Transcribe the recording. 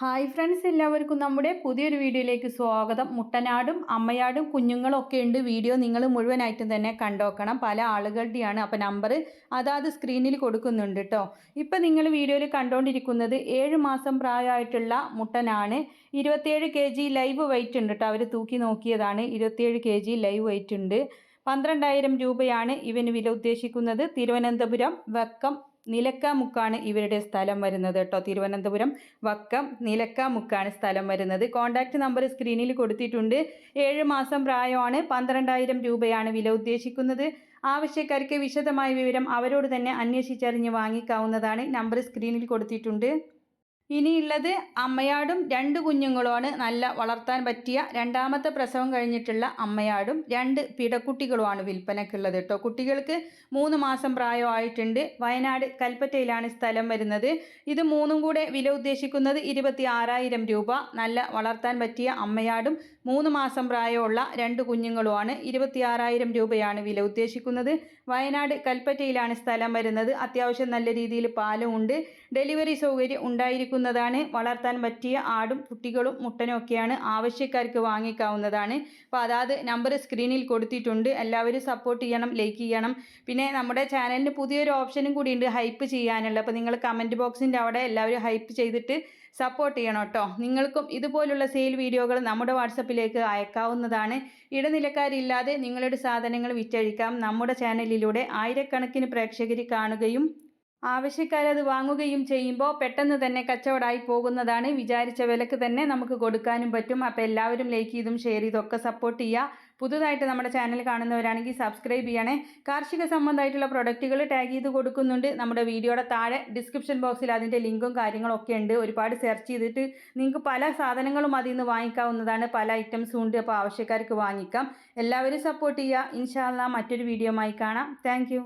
Hi friends എല്ലാവർക്കും നമ്മുടെ പുതിയൊരു വീഡിയോയിലേക്ക് സ്വാഗതം. മുട്ടനാടും അമ്മയാടും കുഞ്ഞുങ്ങളും ഒക്കെ ഉണ്ട്. വീഡിയോ നിങ്ങൾ മുഴുവനായിട്ടും തന്നെ കണ്ടോക്കണം. പല ആളുകളുടെയാണ് അപ്പോൾ നമ്പർ അതാത് സ്ക്രീനിൽ കൊടുക്കുന്നുണ്ട് കേട്ടോ ഇപ്പം നിങ്ങൾ വീഡിയോയിൽ കണ്ടുകൊണ്ടിരിക്കുന്നത് ഏഴ് മാസം പ്രായമായിട്ടുള്ള മുട്ടനാണ്. ഇരുപത്തിയേഴ് കെ ജി ലൈവ് വെയിറ്റ് ഉണ്ട് കേട്ടോ അവർ തൂക്കി നോക്കിയതാണ്. ഇരുപത്തിയേഴ് കെ ജി ലൈവ് വെയിറ്റ് ഉണ്ട്. പന്ത്രണ്ടായിരം രൂപയാണ് ഇവന് വില ഉദ്ദേശിക്കുന്നത്. തിരുവനന്തപുരം വക്കം നിലക്കാമുക്കാണ് ഇവരുടെ സ്ഥലം വരുന്നത് കേട്ടോ. തിരുവനന്തപുരം വക്കം നിലക്കാമുക്കാണ് സ്ഥലം വരുന്നത്. കോൺടാക്റ്റ് നമ്പർ സ്ക്രീനിൽ കൊടുത്തിട്ടുണ്ട്. ഏഴ് മാസം പ്രായമാണ്. പന്ത്രണ്ടായിരം രൂപയാണ് വില ഉദ്ദേശിക്കുന്നത്. ആവശ്യക്കാർക്ക് വിശദമായ വിവരം അവരോട് തന്നെ അന്വേഷിച്ചറിഞ്ഞ് വാങ്ങിക്കാവുന്നതാണ്. നമ്പർ സ്ക്രീനിൽ കൊടുത്തിട്ടുണ്ട്. ഇനിയുള്ളത് അമ്മയാടും രണ്ട് കുഞ്ഞുങ്ങളുമാണ് നല്ല വളർത്താൻ പറ്റിയ രണ്ടാമത്തെ പ്രസവം കഴിഞ്ഞിട്ടുള്ള അമ്മയാടും രണ്ട് പിടക്കുട്ടികളുമാണ് വിൽപ്പനക്കുള്ളത് കേട്ടോ കുട്ടികൾക്ക് മൂന്ന് മാസം പ്രായമായിട്ടുണ്ട്. വയനാട് കൽപ്പറ്റയിലാണ് സ്ഥലം വരുന്നത്. ഇത് മൂന്നും കൂടെ വില ഉദ്ദേശിക്കുന്നത് ഇരുപത്തി ആറായിരം രൂപ. നല്ല വളർത്താൻ പറ്റിയ അമ്മയാടും മൂന്ന് മാസം പ്രായമുള്ള രണ്ട് കുഞ്ഞുങ്ങളുമാണ് ഇരുപത്തി ആറായിരം രൂപയാണ് വില ഉദ്ദേശിക്കുന്നത്. വയനാട് കൽപ്പറ്റയിലാണ് സ്ഥലം വരുന്നത്. അത്യാവശ്യം നല്ല രീതിയിൽ പാലും ഉണ്ട് ഡെലിവറി സൗകര്യം ഉണ്ടായിരിക്കും ലഭിക്കുന്നതാണ് വളർത്താൻ പറ്റിയ ആടും കുട്ടികളും മുട്ടനും ഒക്കെയാണ് ആവശ്യക്കാർക്ക് വാങ്ങിക്കാവുന്നതാണ്. അപ്പോൾ അതാത് നമ്പർ സ്ക്രീനിൽ കൊടുത്തിട്ടുണ്ട്. എല്ലാവരും സപ്പോർട്ട് ചെയ്യണം ലൈക്ക് ചെയ്യണം. പിന്നെ നമ്മുടെ ചാനലിന് പുതിയൊരു ഓപ്ഷനും കൂടിയുണ്ട് ഹൈപ്പ് ചെയ്യാനുള്ള. അപ്പോൾ നിങ്ങൾ കമന്റ് ബോക്സിന്റെ അവിടെ എല്ലാവരും ഹൈപ്പ് ചെയ്തിട്ട് സപ്പോർട്ട് ചെയ്യണം കേട്ടോ. നിങ്ങൾക്കും ഇതുപോലുള്ള സെയിൽ വീഡിയോകൾ നമ്മുടെ വാട്സപ്പിലേക്ക് അയക്കാവുന്നതാണ്. ഇടനിലക്കാരില്ലാതെ നിങ്ങളുടെ സാധനങ്ങൾ വിറ്റഴിക്കാം. നമ്മുടെ ചാനലിലൂടെ ആയിരക്കണക്കിന് പ്രേക്ഷകർ കാണുകയും ആവശ്യക്കാരത് വാങ്ങുകയും ചെയ്യുമ്പോൾ പെട്ടെന്ന് തന്നെ കച്ചവടമായി പോകുന്നതാണ്. വിചാരിച്ച വിലക്ക് തന്നെ നമുക്ക് കൊടുക്കാനും പറ്റും. അപ്പോൾ എല്ലാവരും ലൈക്ക് ചെയ്തും ഷെയർ ചെയ്തൊക്കെ സപ്പോർട്ട് ചെയ്യുക. പുതുതായിട്ട് നമ്മുടെ ചാനൽ കാണുന്നവരാണെങ്കിൽ സബ്സ്ക്രൈബ് ചെയ്യണേ. കാർഷിക സംബന്ധമായിട്ടുള്ള പ്രൊഡക്റ്റുകൾ ടാഗ് ചെയ്ത് കൊടുക്കുന്നുണ്ട്. നമ്മുടെ വീഡിയോയുടെ താഴെ ഡിസ്ക്രിപ്ഷൻ ബോക്സിൽ അതിന്റെ ലിങ്കും കാര്യങ്ങളും ഒക്കെ ഉണ്ട്. ഒരുപാട് സെർച്ച് ചെയ്തിട്ട് നിങ്ങൾക്ക് പല സാധനങ്ങളും അതിൽ നിന്ന് വാങ്ങിക്കാവുന്നതാണ്. പല ഐറ്റംസും ഉണ്ട്. അപ്പോൾ ആവശ്യക്കാർക്ക് വാങ്ങിക്കാം. എല്ലാവരും സപ്പോർട്ട് ചെയ്യുക. ഇൻഷാല്ല മറ്റൊരു വീഡിയോ കാണാം. താങ്ക്